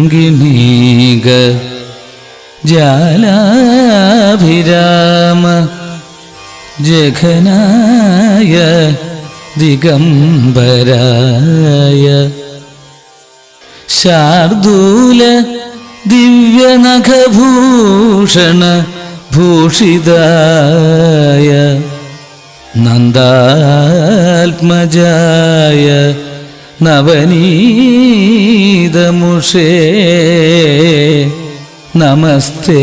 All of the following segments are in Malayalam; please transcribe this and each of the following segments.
നവകിങ്കിണീക ജാലാഭിരാമ ജഘനായ ദിഗംബരായ ശാർദൂല ദിവ്യനഖഭൂഷണ ഭൂഷിതായ നന്ദാത്മജായ നവനീതമുഷേ നമസ്തേ.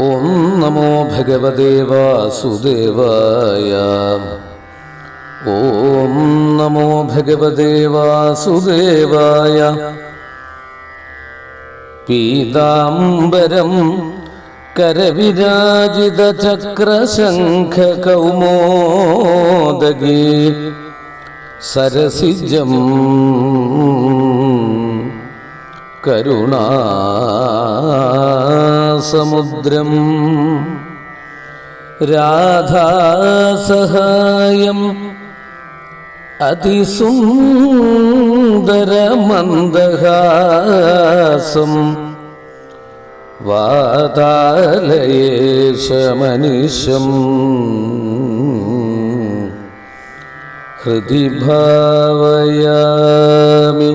ഓം നമോ ഭഗവതേ വാസുദേവായ. ഓം നമോ ഭഗവതേ വാസുദേവായ. പീതാംബരം കരവിരാജിത സരസിജം കൗമോദഗീ കരുണാസമുദ്രം രാധാസഹായം അതിസുന്ദരമന്ദഹാസം. വാതാലയേശമനിശം. ഹൃദി ഭാവയാമി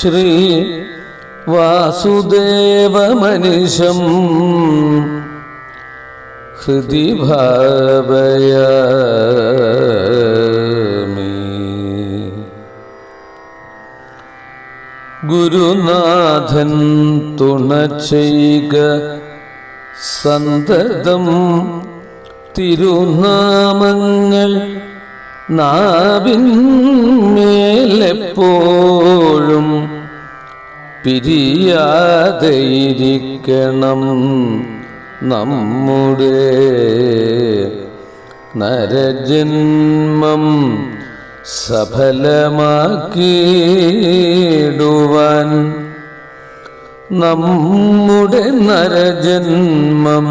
ശ്രീ വാസുദേവമനിശം ഹൃദി ഭാവയാമി. ഗുരുനാഥൻ തുണ ചെയ്യുക സന്തതം തിരുനാമങ്ങൾ നാവിന്മേലെപ്പോഴും പിരിയാതെയിരിക്കണം നമ്മുടെ നരജന്മം സഫലമാക്കിയിടുവാൻ. നമ്മുടെ നരജന്മം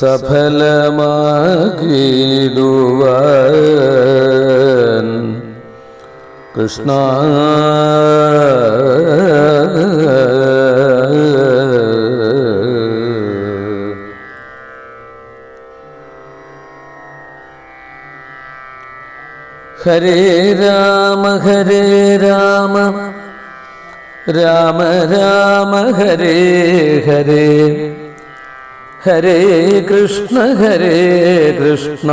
സഫലമാക്കിയിടുവാൻ. കൃഷ്ണ. ഹരേ രാമ ഹരേ രാമ. രാമ രാമ ഹരേ ഹരേ. ഹരേ കൃഷ്ണ ഹരേ കൃഷ്ണ.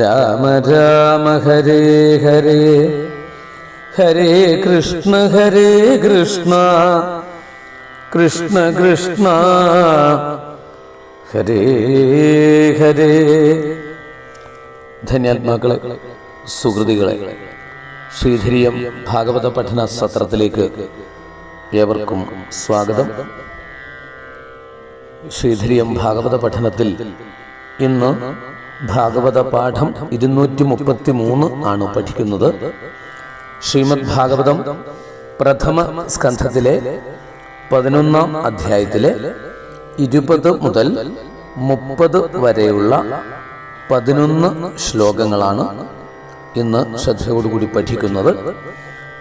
രാമ രാമ ഹരേ ഹരേ. ഹരേ കൃഷ്ണ ഹരേ കൃഷ്ണ. കൃഷ്ണ കൃഷ്ണ. ഹരേ ഹരേ. ധന്യാത്മാക്കളെ സുഹൃതികളെ ശ്രീധരിയം ഭാഗവത പഠന സത്രത്തിലേക്ക് ഏവർക്കും സ്വാഗതം. ശ്രീധരിയം ഭാഗവത പഠനത്തിൽ ഇന്ന് ഭാഗവത പാഠം ഇരുന്നൂറ്റി മുപ്പത്തി മൂന്ന് ആണ് പഠിക്കുന്നത്. ശ്രീമദ് ഭാഗവതം പ്രഥമ സ്കന്ധത്തിലെ പതിനൊന്നാം അധ്യായത്തിലെ ഇരുപത് മുതൽ മുപ്പത് വരെയുള്ള പതിനൊന്ന് ശ്ലോകങ്ങളാണ് ഇന്ന് ശ്രദ്ധയോടുകൂടി പഠിക്കുന്നത്.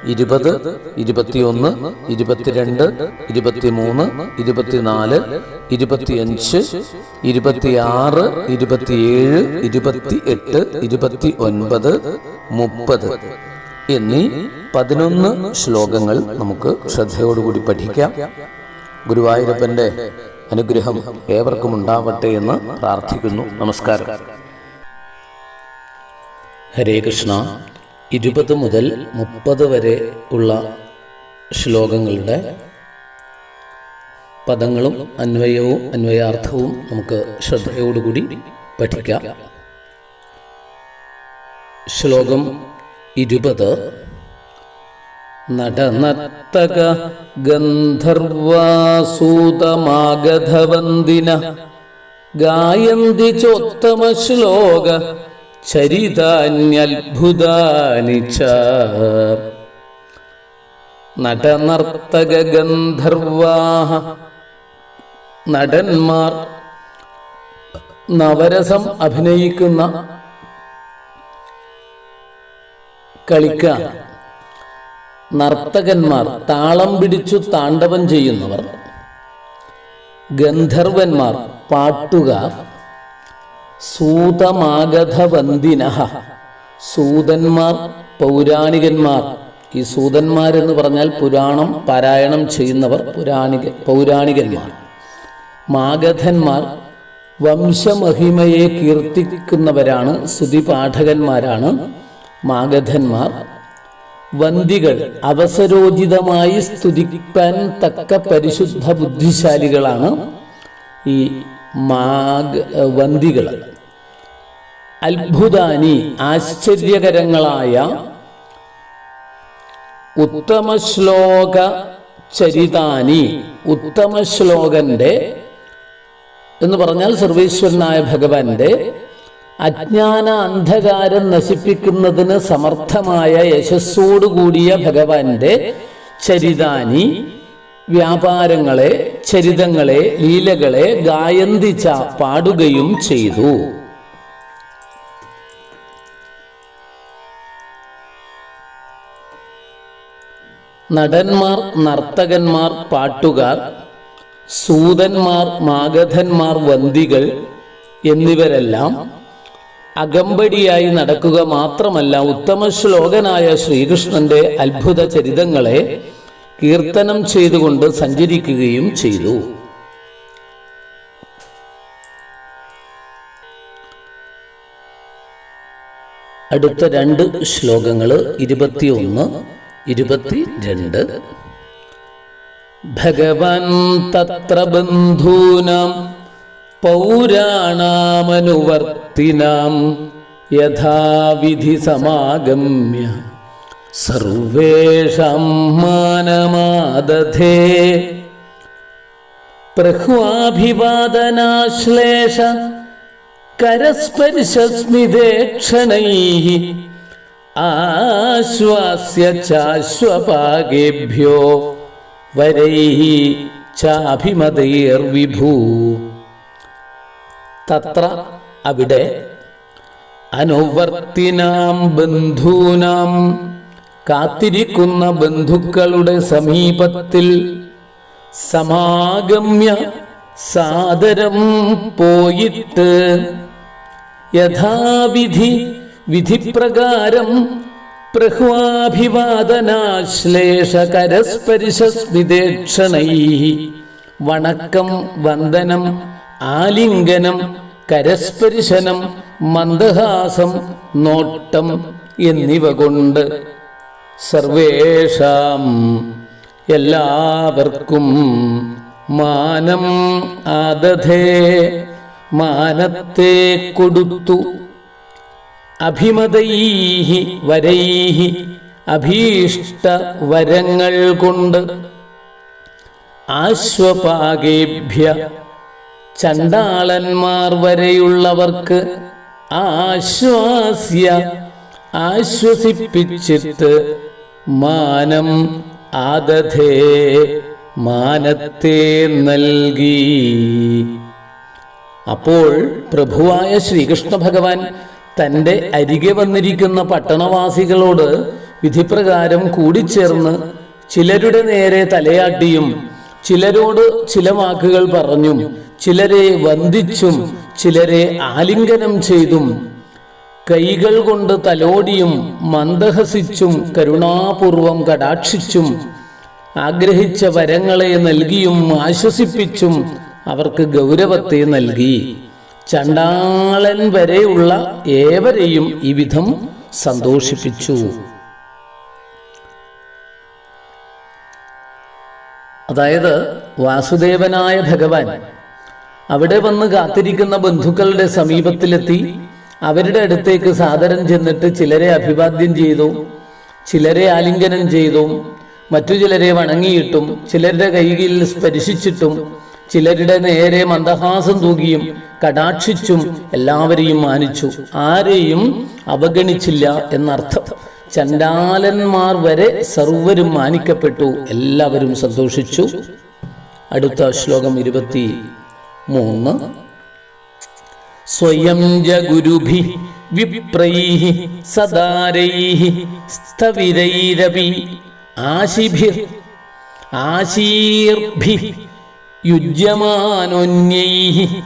ഇരുപത് ഇരുപത്തിയൊന്ന് ഇരുപത്തിരണ്ട് ഇരുപത്തിമൂന്ന് ഇരുപത്തിനാല് ഇരുപത്തിയഞ്ച് ഇരുപത്തിയാറ് ഇരുപത്തിയേഴ് ഇരുപത്തി എട്ട് ഇരുപത്തി ഒൻപത് മുപ്പത് എന്നീ പതിനൊന്ന് ശ്ലോകങ്ങൾ നമുക്ക് ശ്രദ്ധയോടുകൂടി പഠിക്കാം. ഗുരുവായൂരപ്പന്റെ അനുഗ്രഹം ഏവർക്കും ഉണ്ടാവട്ടെ എന്ന് പ്രാർത്ഥിക്കുന്നു. നമസ്കാരം. ഹരേ കൃഷ്ണ. ഇരുപത് മുതൽ മുപ്പത് വരെ ഉള്ള ശ്ലോകങ്ങളുടെ പദങ്ങളും അന്വയവും അന്വയാർത്ഥവും നമുക്ക് ശ്രദ്ധയോടുകൂടി പഠിക്കാം. ശ്ലോകം ഇരുപത്. നടനത്തക ഗന്ധർവാസൂതമാഗധവന്ദിന ഗായന്തി ചോത്തമ ശ്ലോക ചരിതാന്യത്ഭുതാനി ച. നടനർത്തക ഗന്ധർവാഹ നടന്മാർ നവരസം അഭിനയിക്കുന്ന കളിക്ക. നർത്തകന്മാർ താളം പിടിച്ചു താണ്ഡവം ചെയ്യുന്നവർ. ഗന്ധർവന്മാർ പാട്ടുകാർ. സൂതമാഗധവന്ദിന. സൂതന്മാർ പൗരാണികന്മാർ. ഈ സൂതന്മാരെന്ന് പറഞ്ഞാൽ പുരാണം പാരായണം ചെയ്യുന്നവർ പുരാണിക പൗരാണികന്മാർ. മാഗധന്മാർ വംശമഹിമയെ കീർത്തിക്കുന്നവരാണ് സ്തുതിപാഠകന്മാരാണ് മാഗധന്മാർ. വന്ദികൾ അവസരോചിതമായി സ്തുതിപ്പാൻ തക്ക പരിശുദ്ധ ബുദ്ധിശാലികളാണ് ഈ മാഗ വന്ദികൾ. അത്ഭുതാനി ആശ്ചര്യകരങ്ങളായ ഉത്തമ ശ്ലോക ചരിതാനി ഉത്തമ ശ്ലോകന്റെ എന്ന് പറഞ്ഞാൽ സർവേശ്വരനായ ഭഗവാന്റെ അജ്ഞാന അന്ധകാരം നശിപ്പിക്കുന്നതിന് സമർത്ഥമായ യശസ്സോടുകൂടിയ ഭഗവാന്റെ ചരിതാനി വ്യാപാരങ്ങളെ ചരിതങ്ങളെ ലീലകളെ ഗായന്തിച്ച പാടുകയും ചെയ്തു. നടന്മാർ നർത്തകന്മാർ പാട്ടുകാർ സൂതന്മാർ മാഗധന്മാർ വന്തികൾ എന്നിവരെല്ലാം അകമ്പടിയായി നടക്കുക മാത്രമല്ല ഉത്തമ ശ്ലോകനായ ശ്രീകൃഷ്ണന്റെ അത്ഭുത ചരിതങ്ങളെ കീർത്തനം ചെയ്തുകൊണ്ട് സഞ്ചരിക്കുകയും ചെയ്തു. അടുത്ത രണ്ട് ശ്ലോകങ്ങൾ ഇരുപത്തിയൊന്ന് ഇരുപത്തിരണ്ട്. ഭഗവാൻ തത്ര ബന്ധൂനാം പൗരാണാമനുവർത്തിനാം യഥാവിധി സമാഗമ്യ സർവേഷാം മാനമാദധേ. പ്രഹ്വാഭിവാദനാശ്ലേഷ കരസ്പർശസ്മിതേക്ഷണൈ ആശ്വാസ്യ ചാശ്വപാകേഭ്യോ വരൈ ചാഭിമതൈർവിഭൂ. തത്ര അവിടെ അനുവർത്തിനാം ബന്ധൂനാം കാത്തിരിക്കുന്ന ബന്ധുക്കളുടെ സമീപത്തിൽ സമാഗമ്യ സാദരം പോയിട്ട് യഥാവിധി വിധിപ്രകാരം പ്രഹ്വാഭിവാദനാശ്ലേഷകരസ്പരിശസ്മിതേക്ഷണൈ വണക്കം വന്ദനം ആലിംഗനം കരസ്പരിശനം മന്ദഹാസം നോട്ടം എന്നിവ കൊണ്ട് സർവേഷാം എല്ലാവർക്കും മാനം ആദധേ മാനത്തെ കൊടുത്തു അഭിമതൈഹി വരൈഹി അഭീഷ്ട വരങ്ങൾ കൊണ്ട് ആശ്വപാകേഭ്യ ചണ്ടാളന്മാർ വരെയുള്ളവർക്ക് ആശ്വാസ്യ ആശ്വസിപ്പിച്ചിട്ട് മാനം ആദധേ മാനത്തെ നൽകി. അപ്പോൾ പ്രഭുവായ ശ്രീകൃഷ്ണ ഭഗവാൻ തന്റെ അരികെ വന്നിരിക്കുന്ന പട്ടണവാസികളോട് വിധിപ്രകാരം കൂടിച്ചേർന്ന് ചിലരുടെ നേരെ തലയാട്ടിയും ചിലരോട് ചില വാക്കുകൾ പറഞ്ഞും ചിലരെ വന്ദിച്ചും ചിലരെ ആലിംഗനം ചെയ്തും കൈകൾ കൊണ്ട് തലോടിയും മന്ദഹസിച്ചും കരുണാപൂർവം കടാക്ഷിച്ചും ആഗ്രഹിച്ച വരങ്ങളെ നൽകിയും ആശ്വസിപ്പിച്ചും അവർക്ക് ഗൗരവത്തെ നൽകി. ചണ്ടാളൻ വരെയുള്ള ഏവരെയും ഈ വിധം സന്തോഷിപ്പിച്ചു. അതായത് വാസുദേവനായ ഭഗവാൻ അവിടെ വന്ന് കാത്തിരിക്കുന്ന ബന്ധുക്കളുടെ സമീപത്തിലെത്തി അവരുടെ അടുത്തേക്ക് സാദരം ചെന്നിട്ട് ചിലരെ അഭിവാദ്യം ചെയ്തു ചിലരെ ആലിംഗനം ചെയ്തു മറ്റു ചിലരെ വണങ്ങിയിട്ടും ചിലരുടെ കൈകളിൽ സ്പർശിച്ചിട്ടും ചിലരുടെ നേരെ മന്ദഹാസം തൂകിയും കടാക്ഷിച്ചും എല്ലാവരെയും മാനിച്ചു. ആരെയും അവഗണിച്ചില്ല എന്നർത്ഥം. ചണ്ടാലന്മാർ വരെ സർവരും മാനിക്കപ്പെട്ടു. എല്ലാവരും സന്തോഷിച്ചു. അടുത്ത ശ്ലോകം ഇരുപത്തി മൂന്ന് സ്വയം ജഗുരുഭി വിപ്രൈഹി സദാരൈഹി സ്ഥവിരൈരവി ആശിഭിർ ആശീർഭിः യുജ്യമാനോന്യൈः.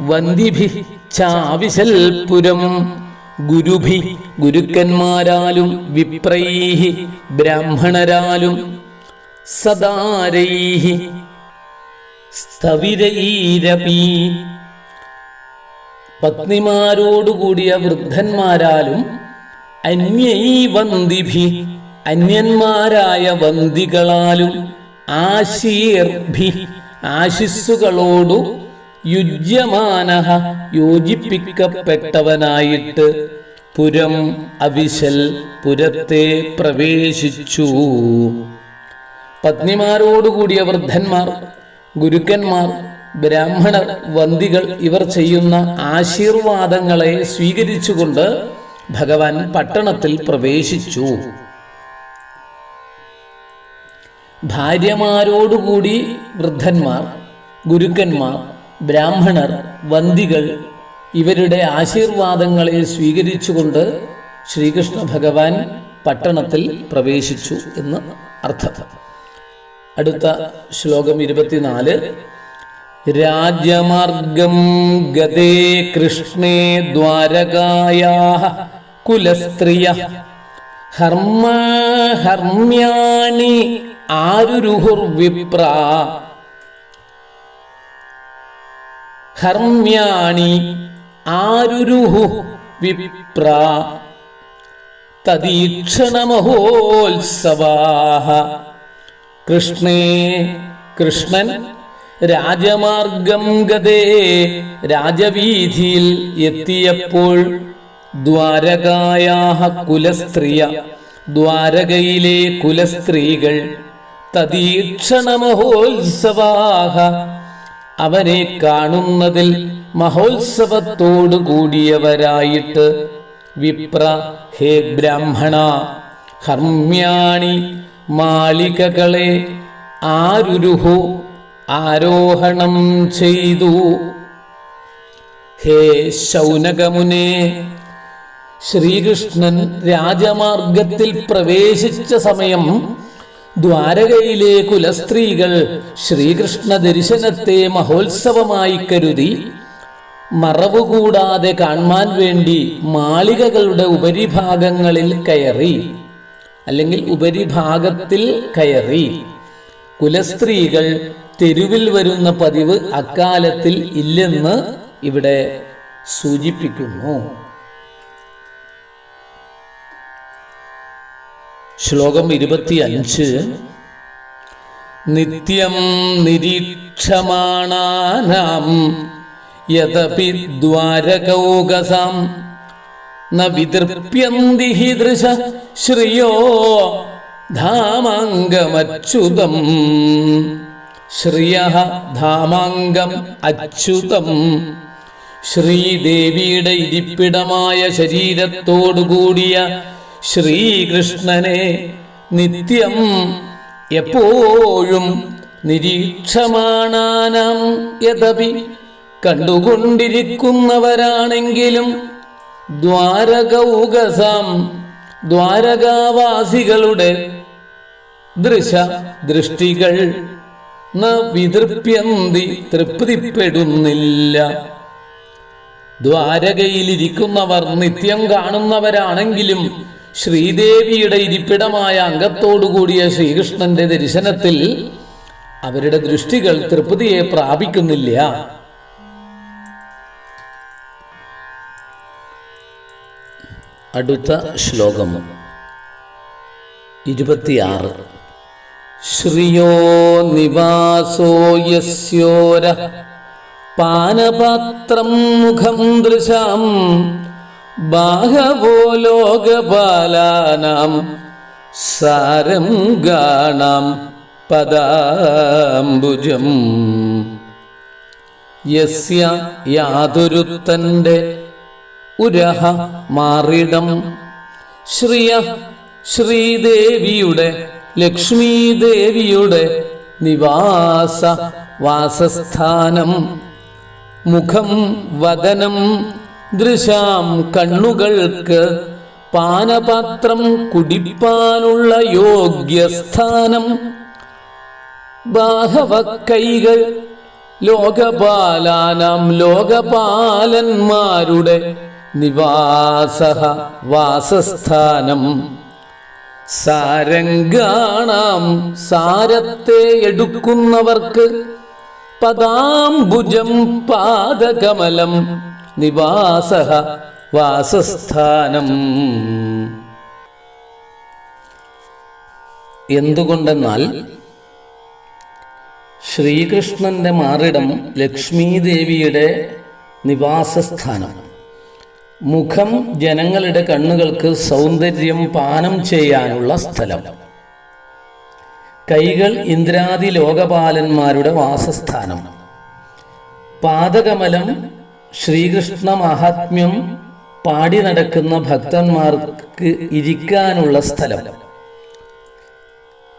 വന്ദിഭി ചാവിശൽപുരം ഗുരുഭി ഗുരുക്കന്മാരാലും വിപ്രൈഹി ബ്രാഹ്മണരാലും സദാരൈഹി സ്ഥവിരൈരപി. പത്നിമാരോടുകൂടിയ വൃദ്ധന്മാരാലും അന്യൈ വന്ദിഭി അന്യന്മാരായ വന്ദികളാലും ആശീർഭി. ആശിസ്സുകളോടു യുജ്യമാന യോജിപ്പിക്കപ്പെട്ടവനായിട്ട് പുരം അവിശൽ പുരത്തെ പ്രവേശിച്ചു. പത്നിമാരോടുകൂടിയ വൃദ്ധന്മാർ ഗുരുക്കന്മാർ ബ്രാഹ്മണർ വന്ദികൾ ഇവർ ചെയ്യുന്ന ആശീർവാദങ്ങളെ സ്വീകരിച്ചുകൊണ്ട് ഭഗവാൻ പട്ടണത്തിൽ പ്രവേശിച്ചു. ഭാര്യമാരോടുകൂടി വൃദ്ധന്മാർ ഗുരുക്കന്മാർ ബ്രാഹ്മണർ വന്ദികൾ ഇവരുടെ ആശീർവാദങ്ങളെ സ്വീകരിച്ചുകൊണ്ട് ശ്രീകൃഷ്ണ ഭഗവാൻ പട്ടണത്തിൽ പ്രവേശിച്ചു എന്ന് അർത്ഥം. അടുത്ത ശ്ലോകം ഇരുപത്തിനാല്. രാജ്യമാർഗം ഗതേ കൃഷ്ണേ ദ്വാരകായാ കുലസ്ത്രീയ. ഹർമ്മ ഹർമ്യാണി ആരുരുഹുർവിപ്ര? ഹർമ്യാണി ആരുരുഹു വിപ്ര തദീക്ഷണമഹോത്സവാഹ. കൃഷ്ണേ കൃഷ്ണൻ രാജമാർഗം ഗതേ. രാജവീതിയിൽ എത്തിയപ്പോൾ ദ്വാരകായാഹ കുലസ്ത്രീയ. ദ്വാരകയിലെ കുലസ്ത്രീകൾ തദീക്ഷണമഹോത്സവാഹ. അവനെ കാണുന്നതിൽ മഹോത്സവത്തോടുകൂടിയവരായിട്ട് വിപ്ര ഹേ ബ്രാഹ്മണ ഹർമ്യാണി മാളികകളെ ആരുരുഹു ആരോഹണം ചെയ്തു. ഹേ ശൗനകമുനെ ശ്രീകൃഷ്ണൻ രാജമാർഗത്തിൽ പ്രവേശിച്ച സമയം ദ്വാരകയിലെ കുലസ്ത്രീകൾ ശ്രീകൃഷ്ണ ദർശനത്തെ മഹോത്സവമായി കരുതി മറവുകൂടാതെ കാണാൻ വേണ്ടി മാളികകളുടെ ഉപരിഭാഗങ്ങളിൽ കയറി അല്ലെങ്കിൽ ഉപരിഭാഗത്തിൽ കയറി. കുലസ്ത്രീകൾ തെരുവിൽ വരുന്ന പതിവ് അക്കാലത്തിൽ ഇല്ലെന്ന് ഇവിടെ സൂചിപ്പിക്കുന്നു. ശ്ലോകം ഇരുപത്തി അഞ്ച് നിത്യം നിരീക്ഷമാണാനാം ദ്വാരകൗകസാം. ന ശ്രിയോ ധാമാംഗമച്യുതം. ശ്രിയ ധാമാംഗം അച്യുതം. ശ്രീദേവിയുടെ ഇരിപ്പിടമായ ശരീരത്തോടുകൂടിയ ശ്രീകൃഷ്ണനെ നിത്യം എപ്പോഴും നിരീക്ഷമാണാനാം യഥപി കണ്ടുകൊണ്ടിരിക്കുന്നവരാണെങ്കിലും ദ്വാരകൗകസാം ദ്വാരകാവാസികളുടെ ദൃശ ദൃഷ്ടികൾ ന വിതൃപ്യന്തി തൃപ്തിപ്പെടുന്നില്ല. ദ്വാരകയിലിരിക്കുന്നവർ നിത്യം കാണുന്നവരാണെങ്കിലും ശ്രീദേവിയുടെ ഇരിപ്പിടമായ അംഗത്തോടുകൂടിയ ശ്രീകൃഷ്ണന്റെ ദർശനത്തിൽ അവരുടെ ദൃഷ്ടികൾ തൃപ്തിയെ പ്രാപിക്കുന്നില്ല. അടുത്ത ശ്ലോകം ഇരുപത്തിയാറ്. ശ്രിയോ നിവാസോ യസ്യോര. പാനപാത്രം മുഖം ദൃശാം. ബാഹവോ ലോകപാലാനാം സാരം ഗാണാം പദാംബുജം. യസ്യ യാതൊരുത്തന്റെ ഉരഹ മാറിടം. ശ്രീയ ശ്രീദേവിയുടെ ലക്ഷ്മീദേവിയുടെ നിവാസ വാസസ്ഥാനം. മുഖം വദനം ദൃശാം കണ്ണുകൾക്ക് പാനപാത്രം കുടിപ്പാനുള്ള യോഗ്യസ്ഥാനം. ബാഹവക്കൈകൾ കൈകൾ ലോകപാലാനാം ലോകപാലന്മാരുടെ നിവാസ വാസസ്ഥാനം. സാരംഗാണാം സാരത്തെ എടുക്കുന്നവർക്ക് പദാംബുജം പാദകമലം നിവാസ വാസസ്ഥാനം. എന്തുകൊണ്ടെന്നാൽ ശ്രീകൃഷ്ണന്റെ മാറിടം ലക്ഷ്മീദേവിയുടെ നിവാസസ്ഥാനം. മുഖം ജനങ്ങളുടെ കണ്ണുകൾക്ക് സൗന്ദര്യം പാനം ചെയ്യാനുള്ള സ്ഥലം. കൈകൾ ഇന്ദ്രാദി ലോകപാലന്മാരുടെ വാസസ്ഥാനം. പാദകമലം ശ്രീകൃഷ്ണ മഹാത്മ്യം പാടി നടക്കുന്ന ഭക്തന്മാർക്ക് ഇരിക്കാനുള്ള സ്ഥലം.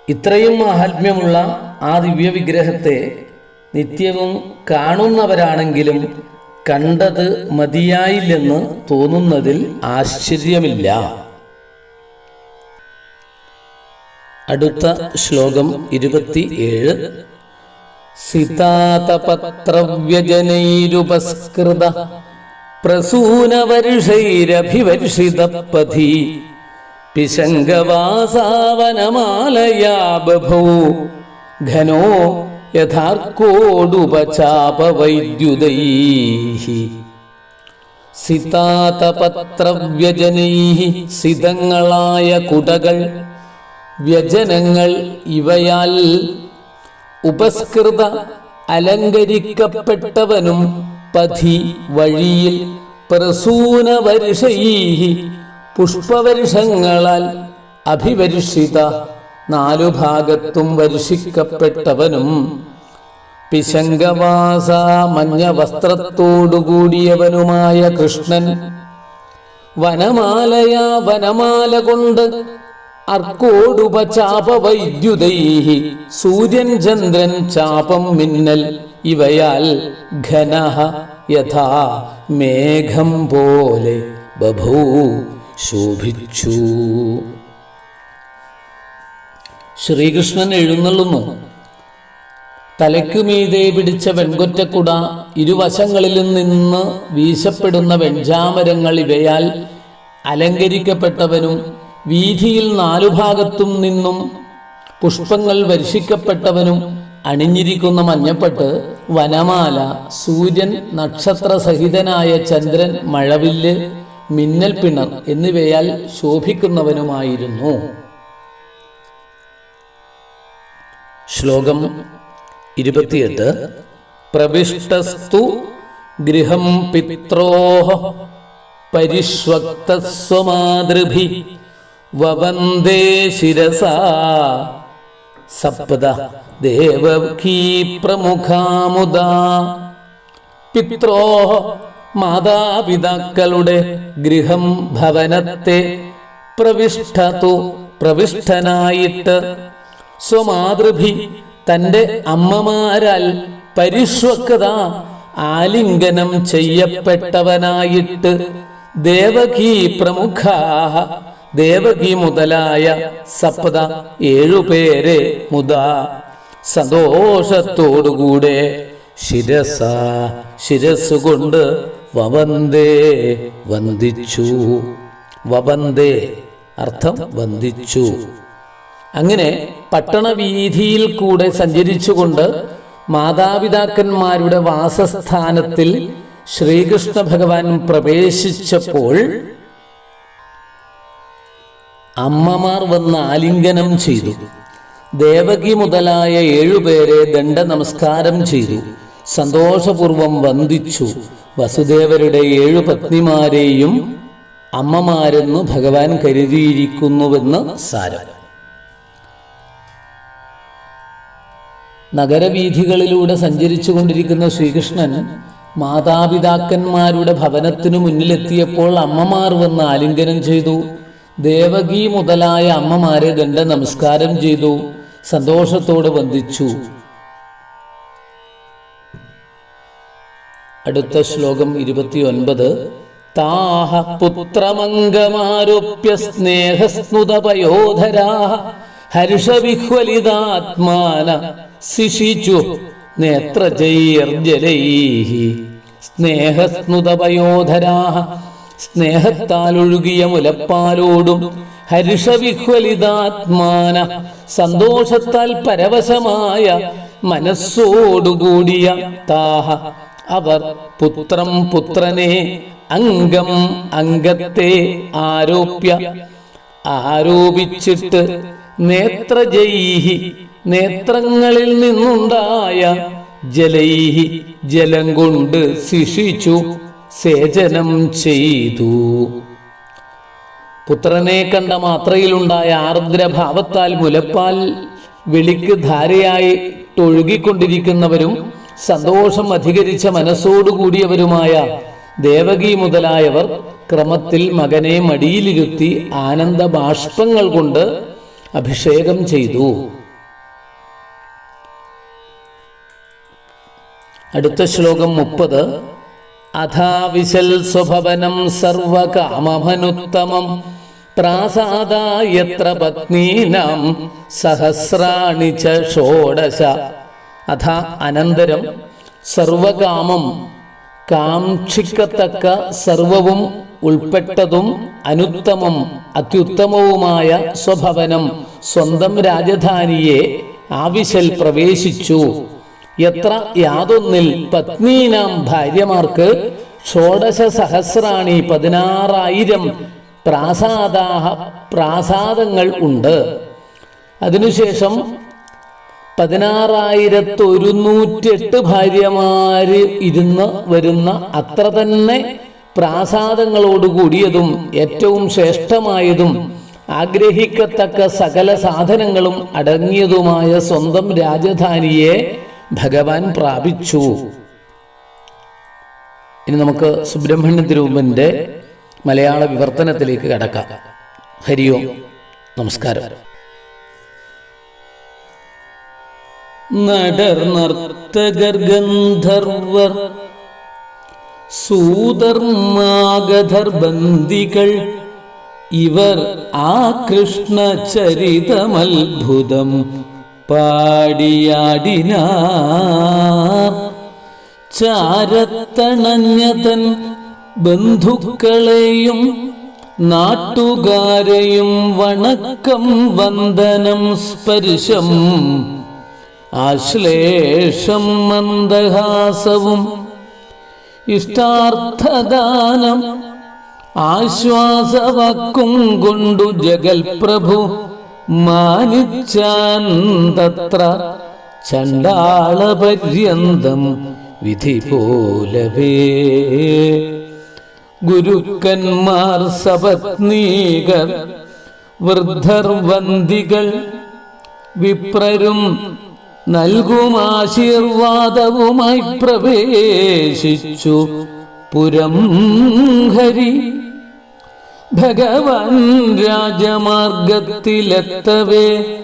ഇത്രയും മഹാത്മ്യമുള്ള ആ ദിവ്യ വിഗ്രഹത്തെ നിത്യവും കാണുന്നവരാണെങ്കിലും കണ്ടത് മതിയായില്ലെന്ന് തോന്നുന്നതിൽ ആശ്ചര്യമില്ല. അടുത്ത ശ്ലോകം ഇരുപത്തിയേഴ്. സിതാതപത്രവ്യജനൈരുപസ്കൃത പ്രസൂനവർഷൈരഭിവർഷിതപഥി പിശങ്കവാസാവനമാലയാ ബഭൂ ഘനോ യഥാർക്കോടുപചാപവൈദ്യുതൈ സിതാതപത്രവ്യജനൈ സിതങ്ങളായ കുടകൾ വ്യജനങ്ങൾ ഇവയാൽ ഉപസ്കൃത അലങ്കരിക്കപ്പെട്ടവനും പഥി വഴിയിൽ പ്രസൂന വരുഷയീഹി പുഷ്പവരുഷങ്ങളാൽ അഭിവരുഷിത നാലു ഭാഗത്തും വർഷിക്കപ്പെട്ടവനും പിശങ്കവാസ മഞ്ഞ വസ്ത്രത്തോടുകൂടിയവനുമായ കൃഷ്ണൻ വനമാലയാ വനമാല കൊണ്ട് അർക്കോടുപചാപവൈദ്യുതൈ സൂര്യൻ ചന്ദ്രൻ ചാപം മിന്നൽ ഇവയാൽ ഘന യഥാ മേഘം പോലെ ബഭൂ ശോഭിച്ചു. ശ്രീകൃഷ്ണൻ എഴുന്നള്ളുന്നു. തലയ്ക്കുമീതെ പിടിച്ച വെൺകൊറ്റക്കുട ഇരുവശങ്ങളിൽ നിന്ന് വീശപ്പെടുന്ന വെഞ്ചാമരങ്ങൾ ഇവയാൽ അലങ്കരിക്കപ്പെട്ടവനും വീതിയിൽ നാലുഭാഗത്തും നിന്നും പുഷ്പങ്ങൾ വർഷിക്കപ്പെട്ടവനും അണിഞ്ഞിരിക്കുന്ന മഞ്ഞപ്പെട്ട് വനമാല സൂര്യൻ നക്ഷത്ര സഹിതനായ ചന്ദ്രൻ മഴവില്ല് മിന്നൽ പിണർ എന്നിവയാൽ ശോഭിക്കുന്നവനുമായിരുന്നു. ശ്ലോകം ഇരുപത്തിയെട്ട്. പ്രവിഷ്ടസ്തു ഗൃഹം പിത്രോഹ പരിഷ്വക്തസ്വമാതൃഭി. വവന്ദേ ശിരസാ. സപ്ത ദേവകീ പ്രമുഖാമുദാ. പിത്രോ മാതാപിതാക്കളുടെ ഗൃഹം ഭവനത്തെ പ്രവിഷ്ടതു പ്രവിഷ്ടനായിട്ട് സ്വമാതൃഭി തന്റെ അമ്മമാരാൽ പരിശ്വക്കത ആലിംഗനം ചെയ്യപ്പെട്ടവനായിട്ട് ദേവകീ പ്രമുഖ ദേവകി മുതലായ സപ്ത ഏഴുപേരെ മുതാ. സന്തോഷത്തോടുകൂടെ ശിരസ ശിരസ്സുകൊണ്ട് വവന്തേ വന്ദിച്ചു. വവന്തേ അർത്ഥം വന്ദിച്ചു. അങ്ങനെ പട്ടണവീഥിയിൽ കൂടെ സഞ്ചരിച്ചുകൊണ്ട് മാതാപിതാക്കന്മാരുടെ വാസസ്ഥാനത്തിൽ ശ്രീകൃഷ്ണ ഭഗവാൻ പ്രവേശിച്ചപ്പോൾ അമ്മമാർ വന്ന് ആലിംഗനം ചെയ്തു. ദേവകി മുതലായ ഏഴുപേരെ ദണ്ഡ നമസ്കാരം ചെയ്തു. സന്തോഷപൂർവം വന്ദിച്ചു. വസുദേവരുടെ ഏഴു പത്നിമാരെയും അമ്മമാരെന്ന് ഭഗവാൻ കരുതിയിരിക്കുന്നുവെന്ന് സാരം. നഗരവീഥികളിലൂടെ സഞ്ചരിച്ചു കൊണ്ടിരിക്കുന്ന ശ്രീകൃഷ്ണൻ മാതാപിതാക്കന്മാരുടെ ഭവനത്തിനു മുന്നിലെത്തിയപ്പോൾ അമ്മമാർ വന്ന് ആലിംഗനം ചെയ്തു. ദേവകി മുതലായ അമ്മമാരെ ദണ്ഡ നമസ്കാരം ചെയ്തു. സന്തോഷത്തോട് വന്ദിച്ചു. അടുത്ത ശ്ലോകം ഇരുപത്തിയൊൻപത്. താഹ പുത്രമംഗമാരോപ്യ സ്നേഹസ്നുതപയോധരാ. ഹർഷവിഹ്വലിതാത്മാന ശിശിച്ചു നേത്രജൈർജലൈ സ്നേഹസ്നുതപയോധരാ. സ്നേഹത്താൽ ഒഴുകിയ മുലപ്പാലോടും ഹരിഷവിഹ്വലിതാത്മാന സന്തോഷത്താൽ പരവശമായ മനസ്സോടുകൂടിയ താഹ. അവർ പുത്രം പുത്രനെ അംഗം അംഗത്തെ ആരോപ്യ. ആരോപിച്ചിട്ട് നേത്രജൈഹി നേത്രങ്ങളിൽ നിന്നുണ്ടായ ജലൈഹി ജലം കൊണ്ട് ശിക്ഷിച്ചു സേചനം ചെയ്തു. പുത്രനെ കണ്ട മാത്രയിലുണ്ടായ ആർദ്രഭാവത്താൽ മുലപ്പാൽ വെളിക്ക് ധാരയായിട്ടൊഴുകിക്കൊണ്ടിരിക്കുന്നവരും സന്തോഷം അധികരിച്ച മനസ്സോടുകൂടിയവരുമായ ദേവകി മുതലായവർ ക്രമത്തിൽ മകനെ മടിയിലിരുത്തി ആനന്ദ ബാഷ്പങ്ങൾ കൊണ്ട് അഭിഷേകം ചെയ്തു. അടുത്ത ശ്ലോകം മുപ്പത്. അഥാവിശൽ സ്വഭവനം സർവകാമമനുത്തമം. പ്രാസാദായത്ര പത്നീനാം സഹസ്രാണി ച ഷോഡശ. അഥ അനന്തരം സർവകാമം കാക്ഷിക്കത്തക്ക സർവവും ഉൾപ്പെട്ടതും അനുത്തമം അത്യുത്തമവുമായ സ്വഭവനം സ്വന്തം രാജധാനിയെ ആവിശൽ പ്രവേശിച്ചു. എത്ര യാതൊന്നിൽ പത്നീനാം ഭാര്യമാർക്ക് ഷോഡശ സഹസ്രാണി പതിനാറായിരം പ്രാസാദാഹ പ്രാസാദങ്ങൾ ഉണ്ട്. അതിനുശേഷം പതിനാറായിരത്തി ഒരുന്നൂറ്റെട്ട് ഭാര്യമാര് ഇരുന്ന് വരുന്ന അത്ര തന്നെ പ്രാസാദങ്ങളോടുകൂടിയതും ഏറ്റവും ശ്രേഷ്ഠമായതും ആഗ്രഹിക്കത്തക്ക സകല സാധനങ്ങളും അടങ്ങിയതുമായ സ്വന്തം രാജധാനിയെ ഭഗവാൻ പ്രാപിച്ചു. ഇനി നമുക്ക് സുബ്രഹ്മണ്യ തിരുവമ്പന്റെ മലയാള വിവർത്തനത്തിലേക്ക് കടക്കാം. ഹരിയോ നമസ്കാരം. നടർ നർത്തകർ ഗന്ധർവർ സൂതർമാഗധർബന്ദികൾ ഇവർ ആ കൃഷ്ണ ചരിതമത്ഭുതം പാടിയാടിനാർ ചാരത്തണഞ്ഞതൻ ബന്ധുക്കളെയും നാട്ടുകാരെയും വണക്കം വന്ദനം സ്പർശം. ആശ്ലേഷം മന്ദഹാസവും ഇഷ്ടാർത്ഥദാനം ആശ്വാസവക്കും കൊണ്ടു ജഗൽ പ്രഭു മാനിച്ചാൻ തത്ര ചണ്ടാളപര്യന്തം വിധി പോലവേ ഗുരുക്കന്മാർ സപത്നീകർ വൃദ്ധർ വന്ദികൾ വിപ്രരും നൽകും ആശീർവാദവുമായി പ്രവേശിച്ചു. പുരം ഹരി ഭഗവാൻ രാജമാർഗത്തിലെത്തവേ.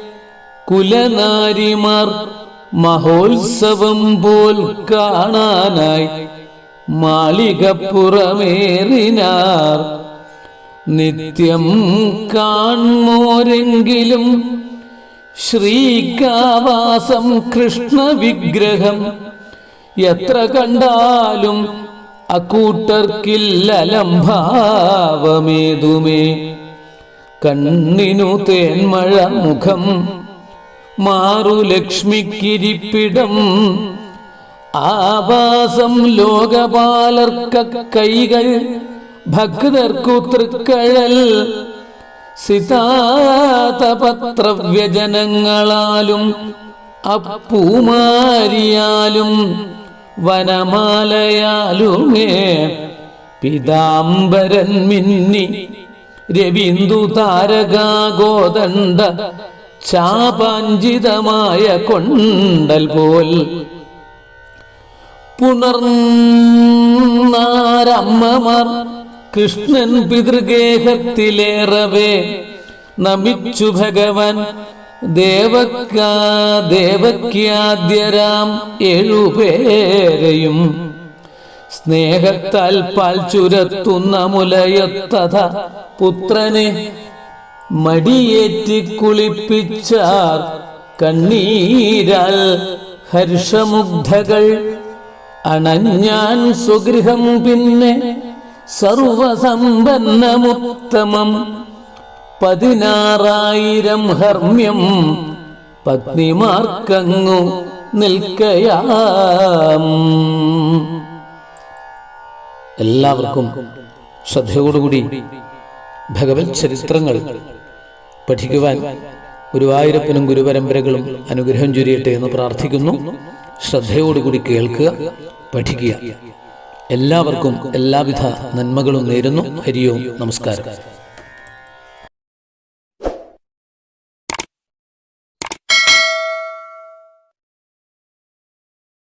കുലനാരിമാർ മഹോത്സവം പോൽ കാണാനായി മാളികപ്പുറമേറിനാർ. നിത്യം കാൺമോരെങ്കിലും ശ്രീകാവാസം കൃഷ്ണ വിഗ്രഹം എത്ര കണ്ടാലും അക്കൂട്ടർക്കില്ലലംഭാവമേതുമേ. കണ്ണിനു തേന്മഴ മുഖം മാറു ലക്ഷ്മിക്കിരിപ്പിടം. ആവാസം ലോകപാലർക്ക കൈകൾ ഭക്തർക്കു തൃക്കഴൽ. സിതാതപത്രവ്യജനങ്ങളാലും അപ്പൂമാരിയാലും വനമാലയാലുമേ പിതാംബരൻ മിന്നി രവിന്ദു താരകാഗോദണ്ഡ ചാപാഞ്ചിതമായ കൊണ്ടൽ പോൽ. പുണർന്നാരമ്മമാർ കൃഷ്ണൻ പിതൃഗേഹത്തിലേറവേ നമിച്ചു ഭഗവാൻ ദേവക്കാ ദേവക്യാദ്യരാം ഏഴുപേരെയും സ്നേഹത്താൽ പാൽ ചുരത്തുന്ന മുലയത്തഥ പുത്രനെ മടിയേറ്റി കുളിപ്പിച്ചാർ കണ്ണീരാൽ ഹർഷമുഗ്ധകൾ അണഞ്ഞാൻ സുഗൃഹം പിന്നെ സർവസമ്പന്നമുത്തമം. പതിനാറായിരം ഹർമ്മ്യം പത്നിമാർക്കങ്ങു നിൽക്കയാം. എല്ലാവർക്കും ശ്രദ്ധയോടുകൂടി ഭഗവത് ചരിത്രങ്ങൾ പഠിക്കുവാൻ ഗുരുവായൂരപ്പനും ഗുരുപരമ്പരകളും അനുഗ്രഹം ചൊരിയട്ടെ എന്ന് പ്രാർത്ഥിക്കുന്നു. ശ്രദ്ധയോടുകൂടി കേൾക്കുക പഠിക്കുക. എല്ലാവർക്കും എല്ലാവിധ നന്മകളും നേരുന്നു. ഹരിയോം നമസ്കാരം.